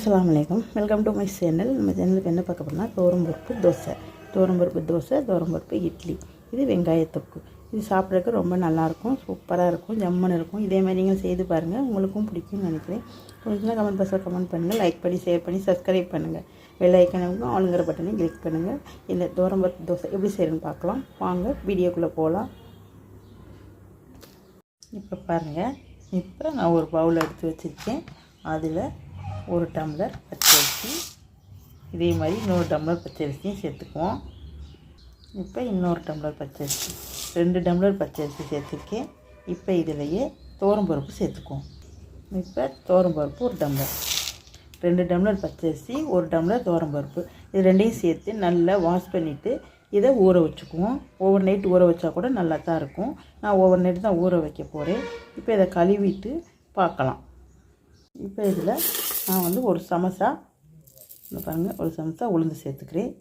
அஸ்ஸலாமு welcome to my channel நம்ம சேனலுக்கு என்ன பார்க்க போனால் தோரம்பருப்பு தோசை. தோரம்பருப்பு தோசை தோரம்பருப்பு இட்லி. இது வெங்காய தொக்கு. இது சாப்பிட்றதுக்கு ரொம்ப நல்லாயிருக்கும் சூப்பராக இருக்கும் ஜம்முன்னு இருக்கும். இதே மாதிரி நீங்கள் செய்து பாருங்கள் உங்களுக்கும் பிடிக்கும்னு நினைக்கிறேன். கொஞ்சம் கமெண்ட் பாக்ஸில் கமெண்ட் பண்ணுங்கள் லைக் பண்ணி ஷேர் பண்ணி சப்ஸ்கிரைப் பண்ணுங்கள் வெள்ளை ஐக்கனுக்கும் ஆளுங்கிற பட்டனை கிளிக் பண்ணுங்கள் இந்த தோரம்பருப்பு தோசை எப்படி செய்யணும்னு பார்க்கலாம். வாங்க வீடியோக்குள்ளே போகலாம் இப்போ பாருங்கள் இப்போ நான் ஒரு பவுல் எடுத்து வச்சுருக்கேன். அதில் ஒரு டம்ளர் பச்சரிசி இதே மாதிரி இன்னொரு டம்ளர் பச்சரிசியும் சேர்த்துக்குவோம். இப்போ இன்னொரு டம்ளர் பச்சரிசி ரெண்டு டம்ளர் பச்சரிசி சேர்த்துருக்கேன். இப்போ இதிலையே பருப்பு சேர்த்துக்குவோம். இப்போ பருப்பு ஒரு டம்ளர். ரெண்டு டம்ளர் பச்சரிசி ஒரு டம்ளர் பருப்பு. இது ரெண்டையும் சேர்த்து நல்லா வாஷ் பண்ணிவிட்டு இதை ஊற வச்சுக்குவோம். ஓவர் நைட் ஊற வச்சா கூட நல்லா தான் இருக்கும். நான் ஓவர் நைட் தான் ஊற வைக்க போகிறேன் இப்போ இதை கழுவிட்டு பார்க்கலாம். இப்போ இதில் நான் வந்து ஒரு சமோசா இந்த பாருங்கள் ஒரு சமோசா உளுந்து சேர்த்துக்கிறேன்.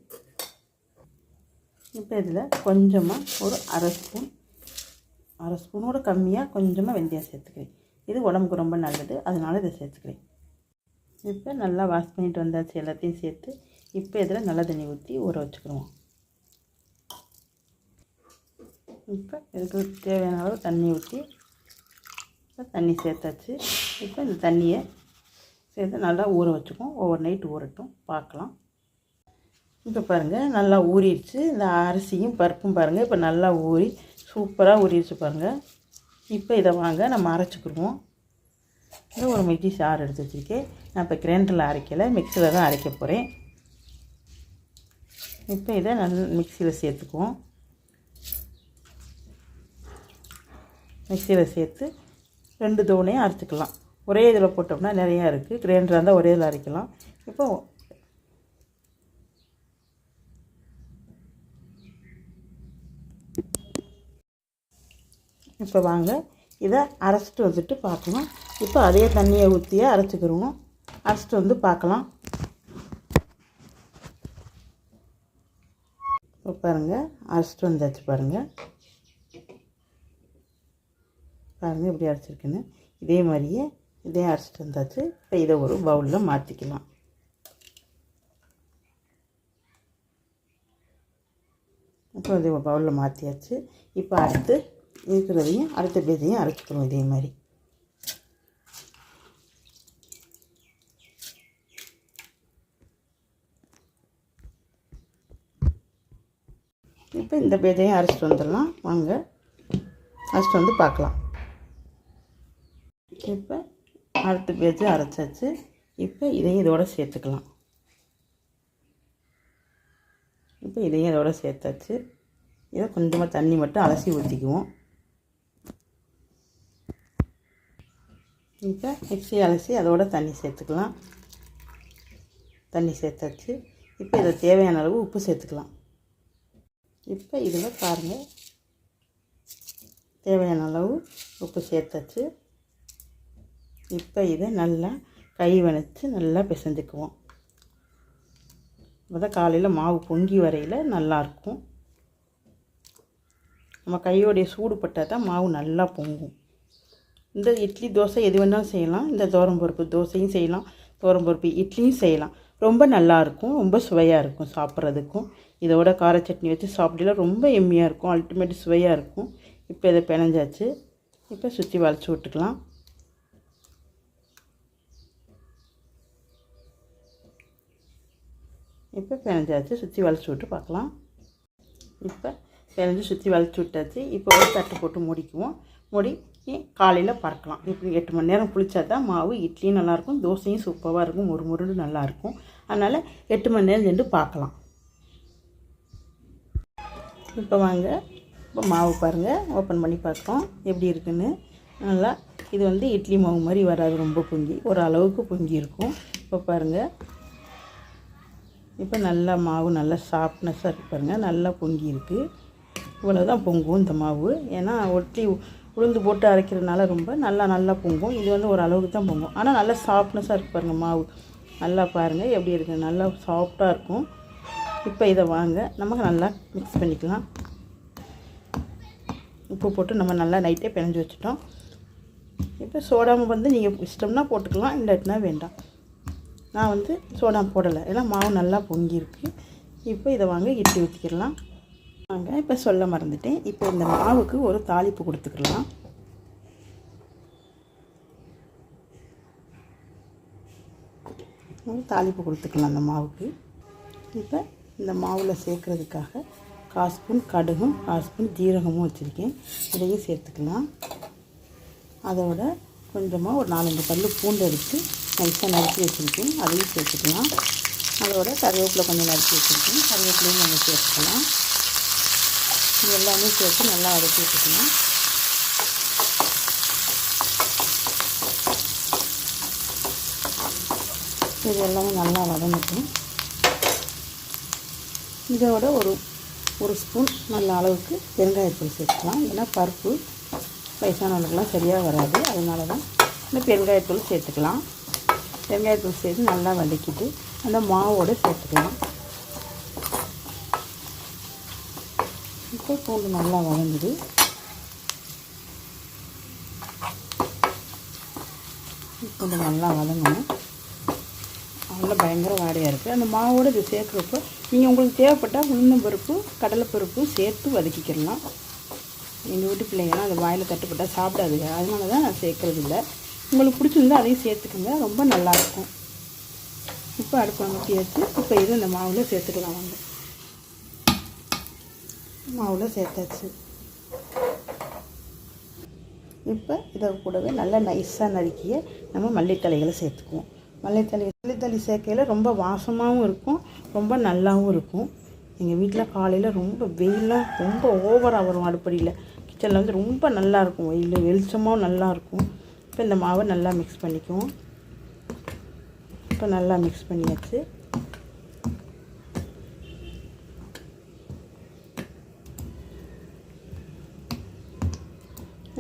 இப்போ இதில் கொஞ்சமாக ஒரு அரை ஸ்பூன் அரை ஸ்பூனோட கம்மியாக கொஞ்சமாக வெந்தயம் சேர்த்துக்கிறேன். இது உடம்புக்கு ரொம்ப நல்லது அதனால் இதை சேர்த்துக்கிறேன். இப்போ நல்லா வாஷ் பண்ணிட்டு வந்தாச்சு எல்லாத்தையும் சேர்த்து இப்போ இதில் நல்ல தண்ணி ஊற்றி ஊற வச்சுக்கிடுவோம் இப்போ இதுக்கு தேவையான அளவு தண்ணி ஊற்றி தண்ணி சேர்த்தாச்சு. இப்போ இந்த தண்ணியை சேர்த்து நல்லா ஊற வச்சுக்குவோம். ஓவர் நைட் ஊறட்டும். பார்க்கலாம். இப்போ பாருங்கள் நல்லா ஊறிடுச்சு. இந்த அரிசியும் பருப்பும் பாருங்கள் இப்போ நல்லா ஊறி சூப்பராக ஊறிடுச்சு பாருங்கள் இப்போ இதை வாங்க நம்ம அரைச்சிக்கிடுவோம். இது ஒரு மிக்சி சாறு எடுத்து வச்சுருக்கேன். நான் இப்போ கிரைண்டரில் அரைக்கலை. மிக்சியில் தான் அரைக்க போகிறேன் இப்போ இதை நல்ல மிக்சியில் சேர்த்துக்குவோம். மிக்சியில் சேர்த்து ரெண்டு தோணையும் அரைச்சிக்கலாம். ஒரே இதில் போட்டோம்னா நிறையா இருக்குது கிரைண்டராக இருந்தால் ஒரே இதில் அரைக்கலாம். இப்போ இப்போ வாங்க. இதை அரைச்சிட்டு வந்துட்டு பார்க்கலாம். இப்போ அதே தண்ணியை ஊற்றியே அரைச்சிக்கிறோம் அரைச்சிட்டு வந்து பார்க்கலாம். இப்போ பாருங்கள் அரைச்சிட்டு வந்தாச்சு பாருங்கள் பாருங்கள் இப்படி அரைச்சிருக்குன்னு. இதே மாதிரியே இதையும் அரைச்சிட்டு வந்தாச்சு. இப்போ இதை ஒரு பவுலில் மாற்றிக்கலாம் இப்போ இதை பவுலில் மாற்றியாச்சு இப்போ அடுத்து இருக்கிறதையும் அடுத்த பேதையும் அரைச்சிக்கணும் இதே மாதிரி. இப்போ இந்த பேதையும் அரைச்சிட்டு வந்துடலாம். வாங்க. அரைச்சிட்டு வந்து பார்க்கலாம். இப்போ அடுத்து பேஜ் அரைச்சாச்சு இப்போ இதையும் இதோட சேர்த்துக்கலாம். இப்போ இதையும் இதோட சேர்த்தாச்சு இதை கொஞ்சமாக தண்ணி மட்டும் அலசி ஊற்றிக்குவோம் இப்போ மிக்ஸி அலசி அதோட தண்ணி சேர்த்துக்கலாம். தண்ணி சேர்த்தாச்சு இப்போ இதை தேவையான அளவு உப்பு சேர்த்துக்கலாம். இப்போ இதில் பாருங்கள் தேவையான அளவு உப்பு சேர்த்தாச்சு இப்போ இதை நல்லா கை வணைச்சு நல்லா பிசைஞ்சுக்குவோம். இப்போ தான் காலையில் மாவு பொங்கி வரையில் நல்லாயிருக்கும் நம்ம கையோடைய சூடு பட்டால் தான் மாவு நல்லா பொங்கும். இந்த இட்லி தோசை எது வேணாலும் செய்யலாம். இந்த தோரம்பருப்பு தோசையும் செய்யலாம். தோரம்பருப்பு இட்லியும் செய்யலாம். ரொம்ப நல்லாயிருக்கும் ரொம்ப சுவையாக இருக்கும் சாப்பிட்றதுக்கும். இதோட கார சட்னி வச்சு சாப்பிடல ரொம்ப எம்மியாக இருக்கும். அல்டிமேட் சுவையாக இருக்கும். இப்போ இதை பிணைஞ்சாச்சு. இப்போ சுற்றி வளைச்சி விட்டுக்கலாம். இப்போ பிணைஞ்சாச்சு சுற்றி வளைச்சி விட்டு பார்க்கலாம். இப்போ பிணைஞ்சு சுற்றி வளைச்சி விட்டாச்சு. இப்போ ஒரு தட்டு போட்டு முடிக்குவோம். மூடி காலையில் பறக்கலாம். இப்படி எட்டு மணி நேரம் குளிச்சா தான் மாவு இட்லியும் நல்லாயிருக்கும் தோசையும் சூப்பராக இருக்கும் ஒரு முருண்டு நல்லாயிருக்கும். அதனால் எட்டு மணி நேரம் சென்று பார்க்கலாம். இப்போ வாங்க. இப்போ மாவு பாருங்கள் ஓப்பன் பண்ணி பார்க்குறோம். எப்படி இருக்குன்னு. நல்லா இது வந்து இட்லி மாவு மாதிரி வராது. ரொம்ப பொங்கி ஒரு அளவுக்கு பொங்கி இருக்கும். இப்போ பாருங்கள் இப்போ நல்லா மாவு நல்லா சாஃப்ட்னஸாக இருக்குது பாருங்கள் நல்லா பொங்கி இருக்குது இவ்வளோ தான் பொங்கும் இந்த மாவு. ஏன்னா ஒட்டி உளுந்து போட்டு அரைக்கிறதுனால ரொம்ப நல்லா நல்லா பொங்கும். இது வந்து ஒரு அளவுக்கு தான் பொங்கும். ஆனால் நல்லா சாஃப்ட்னஸாக இருக்குது பாருங்கள் மாவு. நல்லா பாருங்கள் எப்படி இருக்குது நல்லா சாஃப்டாக இருக்கும். இப்போ இதை வாங்க. நமக்கு நல்லா மிக்ஸ் பண்ணிக்கலாம். உப்பு போட்டு நம்ம நல்லா நைட்டே பிணைஞ்சி வச்சுட்டோம். இப்போ சோடாமல் வந்து நீங்கள் இஷ்டம்னா போட்டுக்கலாம் இல்லாட்டினா வேண்டாம். நான் வந்து சோடா போடலை. ஏன்னா மாவு நல்லா பொங்கியிருக்கு. இப்போ இதை வாங்க இட்டு ஊற்றிக்கிடலாம் வாங்க இப்போ சொல்ல மறந்துட்டேன். இப்போ இந்த மாவுக்கு ஒரு தாளிப்பு கொடுத்துக்கலாம். தாளிப்பு கொடுத்துக்கலாம் அந்த மாவுக்கு. இப்போ இந்த மாவில் சேர்க்குறதுக்காக கால் ஸ்பூன் கடுகும் கால் ஸ்பூன் ஜீரகமும் வச்சுருக்கேன். இதையும் சேர்த்துக்கலாம். அதோட கொஞ்சமாக ஒரு நாலஞ்சு பல் பூண்டு எடுத்து நைஸாக நறுக்கி வச்சுருக்கேன். அதையும் சேர்த்துக்கலாம். அதோட கருவேப்பிலை கொஞ்சம் நறுக்கி வச்சுருக்கேன். கருவேப்பிலையும் கொஞ்சம் சேர்த்துக்கலாம். இது எல்லாமே சேர்த்து நல்லா வதக்கி வச்சுக்கலாம். இது எல்லாமே நல்லா வதங்கட்டும். இதோட ஒரு ஒரு ஸ்பூன் நல்ல அளவுக்கு பெருங்காயத்தூள் சேர்த்துக்கலாம். ஏன்னா பருப்பு வயசானவங்களுக்குலாம் சரியாக வராது. அதனால தான் இந்த பெருங்காயத்தூள் சேர்த்துக்கலாம். பெருங்காயத்தூள் சேர்த்து நல்லா வதக்கிட்டு அந்த மாவோடு சேர்த்துக்கலாம். இப்போ பூண்டு நல்லா வதங்குது. பூண்டு நல்லா வதங்கணும். நல்லா பயங்கர வாடையாக இருக்குது அந்த மாவோடு இது சேர்க்குறப்போ நீங்கள் உங்களுக்கு தேவைப்பட்டால் உளுந்தம் பருப்பு கடலைப்பருப்பு சேர்த்து வதக்கிக்கிடலாம் எங்கள் வீட்டு பிள்ளைங்கலாம் அது வாயில் தட்டுப்பட்டால் சாப்பிடாதுங்க. அதனால தான் நான் சேர்க்குறது இல்லை. உங்களுக்கு பிடிச்சிருந்தா அதையும் சேர்த்துக்கோங்க. ரொம்ப நல்லாயிருக்கும். இப்போ அடுப்பு அமர்த்தி வச்சு இப்போ இது இந்த மாவில் சேர்த்துக்கலாம் வந்து மாவில் சேர்த்தாச்சு. இப்போ இதை கூடவே நல்லா நைஸாக நறுக்கிய நம்ம மல்லித்தலைகளை சேர்த்துக்குவோம். மல்லித்தலை மல்லித்தலை சேர்க்கையில் ரொம்ப வாசமாகவும் இருக்கும் ரொம்ப நல்லாவும் இருக்கும். எங்கள் வீட்டில் காலையில் ரொம்ப வெயிலாக ரொம்ப ஓவராக வரும் அடுப்படியில். கிச்சனில் வந்து ரொம்ப நல்லாயிருக்கும் வெயில் வெளிச்சமாகவும் நல்லாயிருக்கும் இப்போ இந்த மாவை நல்லா மிக்ஸ் பண்ணிக்குவோம். இப்போ நல்லா மிக்ஸ் பண்ணியாச்சு.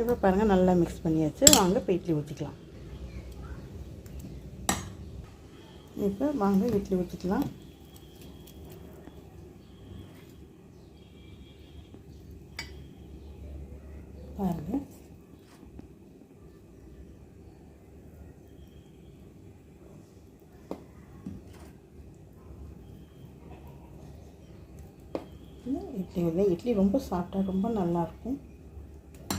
இப்போ பாருங்கள் நல்லா மிக்ஸ் பண்ணியாச்சு. வாங்க இப்போ இட்லி ஊற்றிக்கலாம் இப்போ வாங்க இட்லி ஊற்றிக்கலாம் பாருங்கள் இட்லி இல்லை இட்லி ரொம்ப சாஃப்டாக ரொம்ப நல்லாயிருக்கும்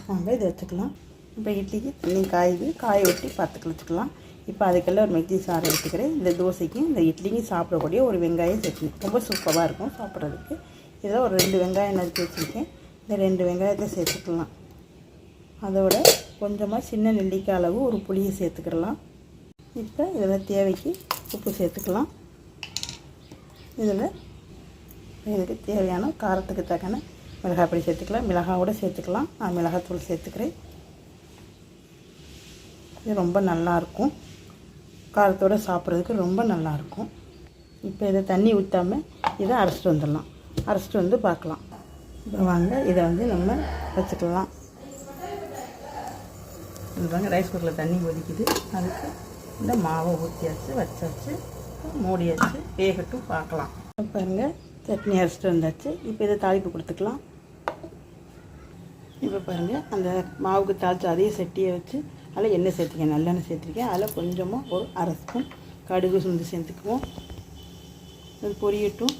நாங்கள் இதை வச்சுக்கலாம் இப்போ இட்லிக்கு தண்ணி காயுது காய ஒட்டி பார்த்துக்க வச்சுக்கலாம். இப்போ அதுக்கெல்லாம் ஒரு மெக்தி சாறு எடுத்துக்கிறேன். இந்த தோசைக்கும் இந்த இட்லிக்கும் சாப்பிடக்கூடிய ஒரு வெங்காயம் சட்னி ரொம்ப சூப்பராக இருக்கும் சாப்பிட்றதுக்கு. இதில் ஒரு ரெண்டு வெங்காயம் நறுக்கி வச்சுருக்கேன். இந்த ரெண்டு வெங்காயத்தை சேர்த்துக்கலாம். அதோட கொஞ்சமாக சின்ன நெல்லிக்காய் அளவு ஒரு புளியை சேர்த்துக்கிடலாம் இப்போ இதில் தேவைக்கு உப்பு சேர்த்துக்கலாம். இதில் இதுக்கு தேவையான காரத்துக்கு தக்கன மிளகாய் பொடி சேர்த்துக்கலாம். மிளகாவோட சேர்த்துக்கலாம். நான் மிளகாத்தூள் சேர்த்துக்கிறேன். இது ரொம்ப நல்லாயிருக்கும் காரத்தோடு சாப்பிட்றதுக்கு ரொம்ப நல்லாயிருக்கும் இப்போ இதை தண்ணி ஊற்றாமல் இதை அரைச்சிட்டு வந்துடலாம். அரைச்சிட்டு வந்து பார்க்கலாம். இப்போ வாங்க இதை வந்து நம்ம வச்சுக்கலாம். இதுதாங்க ரைஸ் குக்கரில் தண்ணி கொதிக்குது அதுக்கு இந்த மாவை ஊற்றியாச்சு வச்சாச்சு மூடியாச்சு வேகட்டும் பார்க்கலாம். பாருங்கள் சட்னி அரைச்சிட்டு வந்தாச்சு. இப்போ இதை தாளிப்பு கொடுத்துக்கலாம். இப்போ பாருங்கள் அந்த மாவுக்கு தாளித்து அதே சட்டியை வச்சு அதில் எண்ணெய் சேர்த்துக்கேன் நல்லெண்ணெய் சேர்த்துருக்கேன். அதில் கொஞ்சமாக ஒரு அரை ஸ்பூன் கடுகு சுண்டு சேர்த்துக்குவோம். அது பொரியட்டும்.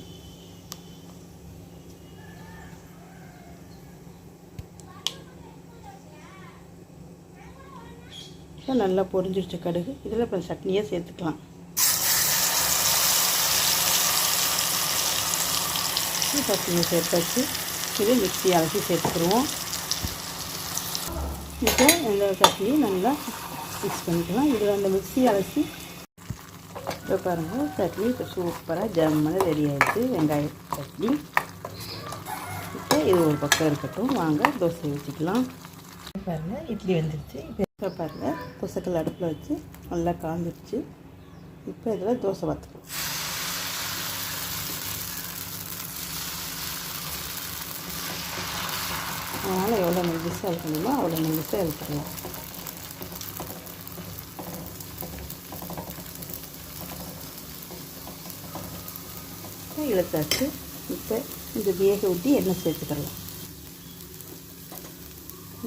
நல்லா பொரிஞ்சிருச்சு கடுகு. இதில் இப்போ சட்னியாக சேர்த்துக்கலாம். சட்னியை சேர்த்தாச்சு இது மிக்ஸி அரைச்சி சேர்த்துக்குருவோம் இப்போ இந்த சட்னி நல்லா மிக்ஸ் பண்ணிக்கலாம். இதில் அந்த மிக்ஸி அரைச்சி இப்போ பாருங்கள் சட்னி இப்போ சூப்பராக ஜம்முன்னு ரெடி ஆகிடுச்சு வெங்காய சட்னி. இப்போ இது ஒரு பக்கம் இருக்கட்டும். வாங்க தோசை ஊற்றிக்கலாம் பாருங்கள் இட்லி வந்துடுச்சு இப்போ பாருங்கள் தோசைக்கல் அடுப்பில் வச்சு நல்லா காஞ்சிடுச்சு இப்போ இதில் தோசை பார்த்துக்கலாம் அதனால் எவ்வளோ மெல்லிசாக இருக்கணுமோ அவ்வளோ மெல்லிசாக எடுத்துக்கலாம் இழுத்தாச்சு. இப்போ இந்த வேக ஊட்டி எண்ணெய் சேர்த்துக்கலாம்.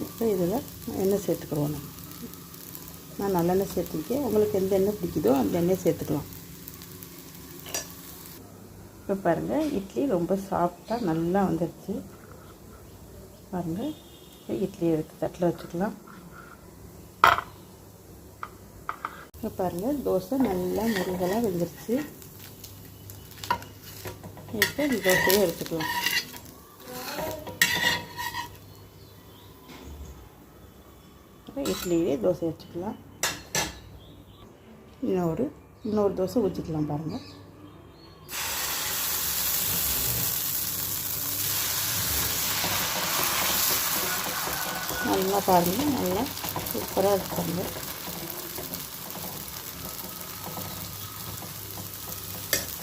இப்போ இதில் எண்ணெய் சேர்த்துக்கிறோம் நம்ம. நான் நல்லெண்ணெய் சேர்த்துருக்கேன். உங்களுக்கு எந்த எண்ணெய் பிடிக்குதோ அந்த எண்ணெய் சேர்த்துக்கலாம். இப்போ பாருங்கள் இட்லி ரொம்ப சாஃப்டாக நல்லா வந்துடுச்சு பாருங்கள் இட்லி எடுத்து தட்டில் வச்சுக்கலாம். இங்கே பாருங்கள் தோசை நல்லா முருகலாக வெந்துருச்சு. இப்போ இந்த தோசையை எடுத்துக்கலாம். இப்போ இட்லியே தோசை வச்சுக்கலாம். இன்னொரு இன்னொரு தோசை ஊற்றிக்கலாம் பாருங்கள் நல்லா பாருங்கள் நல்லா சூப்பராக இருக்காங்க.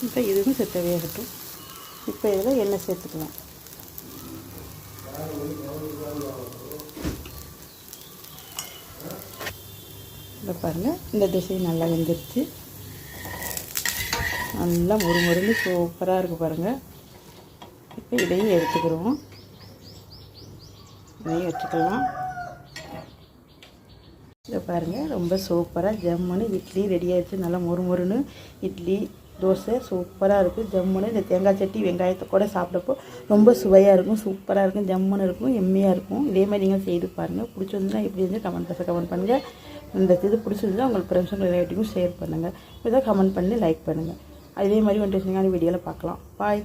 இப்போ இதுவும் செத்த வேகட்டும் இப்போ இதில் எண்ணெய் சேர்த்துக்கலாம். இப்போ பாருங்கள் இந்த திசை நல்லா வெந்துருச்சு. நல்லா முறுமுறுன்னு சூப்பராக இருக்குது பாருங்கள் இப்போ இதையும் எடுத்துக்கிறோம். நெய் வச்சுக்கலாம் இதை பாருங்கள் ரொம்ப சூப்பராக ஜம்முன்னு இட்லி ரெடி ஆகிடுச்சு நல்லா முறுமுறுன்னு இட்லி தோசை சூப்பராக இருக்கும். ஜம்முன்னு இந்த தேங்காய் சட்டி வெங்காயத்தை கூட சாப்பிட்றப்போ ரொம்ப சுவையாக இருக்கும் சூப்பராக இருக்கும் ஜம்முன்னு இருக்கும் எம்மையாக இருக்கும். இதே மாதிரி நீங்கள் செய்து பாருங்கள் பிடிச்சிருந்துன்னா எப்படி இருந்து கமெண்ட் பாக்ஸில் கமெண்ட் பண்ணுங்கள் இந்த இது பிடிச்சிருந்தா உங்களுக்கு ஃப்ரெண்ட்ஸுங்க ரிலேட்டிவ்க்கும் ஷேர் பண்ணுங்கள் இதை கமெண்ட் பண்ணி லைக் பண்ணுங்கள் அதே மாதிரி ஒன்று வீடியோவில் பார்க்கலாம். பாய்